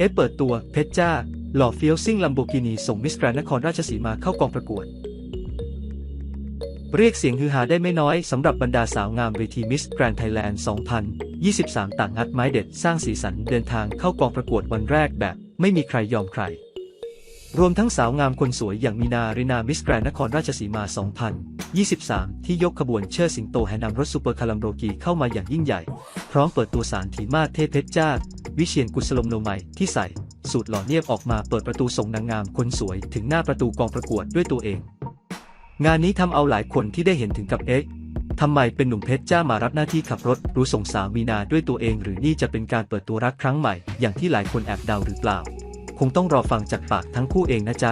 เอฟเปิดตัวเพชรจ้า หล่อเฟี้ยวซิ่งลัมโบกินีส่งมิสแกรนนครราชสีมาเข้ากองประกวด เรียกเสียงฮือฮาได้ไม่น้อยสำหรับบรรดาสาวงามเวทีมิสแกรนไทยแลนด์ 2023 ต่างงัดไม้เด็ดสร้างสีสันเดินทางเข้ากองประกวดวันแรกแบบ ไม่มีใครยอมใคร รวมทั้งสาวงามคนสวยอย่างมีนารินามิสแกรนนครราชสีมา 2023 ที่ยกขบวนเชิดสิงโตแห่นำรถซูเปอร์คาลัมโบกีเข้ามาอย่างยิ่งใหญ่ พร้อมเปิดตัวสารถีมาเทพเพชรจ้า วิเชียนกุศลมโนไมยที่ใส่ สูตรหล่อเนียบออกมาเปิดประตูส่งนางงามคนสวยถึงหน้าประตูกองประกวดด้วยตัวเอง งานนี้ทำเอาหลายคนที่ได้เห็นถึงกับเอ๊ะทำไมเป็นหนุ่มเพชรจ้ามารับหน้าที่ขับรถรู้ส่งสาวมีนาด้วยตัวเอง หรือนี่จะเป็นการเปิดตัวรักครั้งใหม่ อย่างที่หลายคนแอบเดาหรือเปล่า คงต้องรอฟังจากปากทั้งคู่เองนะจ๊ะ